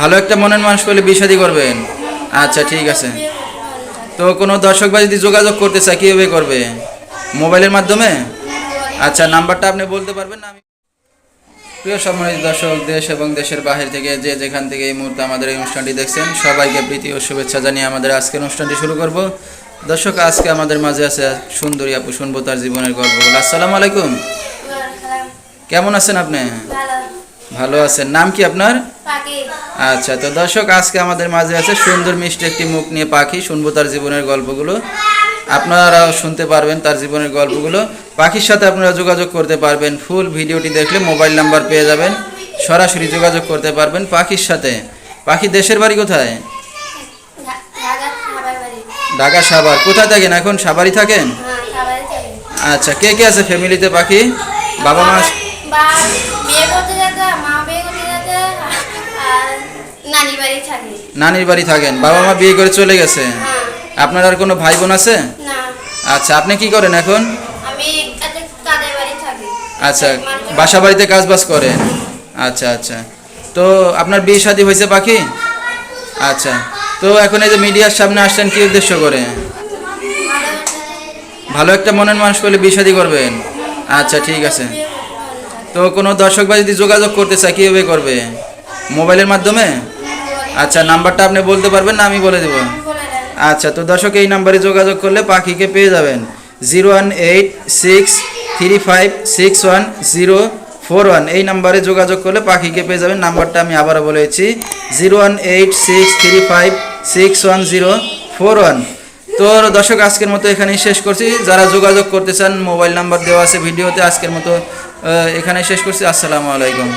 ভালো একটা মনের মানুষ পেলে বিষাদি করবেন? আচ্ছা ঠিক আছে। তো কোনো দর্শক ভাই যদি যোগাযোগ করতে চায় কীভাবে করবে? মোবাইলের মাধ্যমে? আচ্ছা নাম্বারটা আপনি বলতে পারবেন না আমি প্রিয় সম্মানিত দর্শক দেশ এবং দেশের বাহির থেকে যে যেখান থেকে এই মুহূর্তে আমাদের এই অনুষ্ঠানটি দেখছেন সবাইকে প্রীতি ও শুভেচ্ছা জানিয়ে আমাদের আজকের অনুষ্ঠানটি শুরু করব। দর্শক আজকে আমাদের মাঝে আছে সুন্দরী আপু শুনব তার জীবনের গল্পগুলো। আসসালামু আলাইকুম। কেমন আছেন আপনি? ভালো আছেন। নাম কি আপনার? আচ্ছা তো দর্শক আজকে আমাদের মাঝে আছে সুন্দর মিষ্টি একটি মুখ নিয়ে পাখি। শুনব তার জীবনের গল্পগুলো। আপনারাও শুনতে পারবেন তার জীবনের গল্পগুলো। পাখির সাথে আপনারা যোগাযোগ করতে পারবেন। ফুল ভিডিওটি দেখলে মোবাইল নাম্বার পেয়ে যাবেন। সরাসরি যোগাযোগ করতে পারবেন পাখির সাথে। পাখি দেশের বাড়ি কোথায়? ঢাকা সাভার কোথায় থাকেন এখন? সাভারই থাকেন? আচ্ছা কে কে আছে ফ্যামিলিতে পাখি? বাবা মা বিয়ে করতে যেতে মা বিয়ে করতে যেতে আর নানি বাড়ি থাকে। নানির বাড়ি থাকেন বাবা মা বিয়ে করে চলে গেছে। হ্যাঁ। আপনার আর কোনো ভাই বোন আছে? না। আচ্ছা আপনি কি করেন এখন? আমি একটা বাড়ি থাকি। আচ্ছা বাসা বাড়িতে কাজ বাজ করেন আচ্ছা আচ্ছা। তো আপনার বিয়ে শাদী হয়েছে পাখি? আচ্ছা। তো এখন এই যে মিডিয়ার সামনে আসছেন কি উদ্দেশ্য করে? ভালো একটা মনের মানুষ পেলে বিয়ে শাদী করবেন। আচ্ছা ঠিক আছে। তো কোনো দর্শক ভাই যদি যোগাযোগ করতে চায়, কীভাবে করবে? মোবাইলের মাধ্যমে? আচ্ছা নাম্বারটা আপনি বলতে পারবেন না, আমি বলে দেবো। আচ্ছা তো দর্শক, এই নাম্বারে যোগাযোগ করলে পাখিকে পেয়ে যাবেন। Zero one eight six three five six one zero four one. এই নাম্বারে যোগাযোগ করলে পাখিকে পেয়ে যাবেন। নাম্বারটা আমি আবারও বলেছি zero one eight six three five six one zero four one. তো দর্শক, আজকের মতো এখানেই শেষ করছি। যারা যোগাযোগ করতে চান, মোবাইল নাম্বার দেওয়া আছে ভিডিওতে, আজকের মতো এখানে শেষ করছি। আসসালামু আলাইকুম।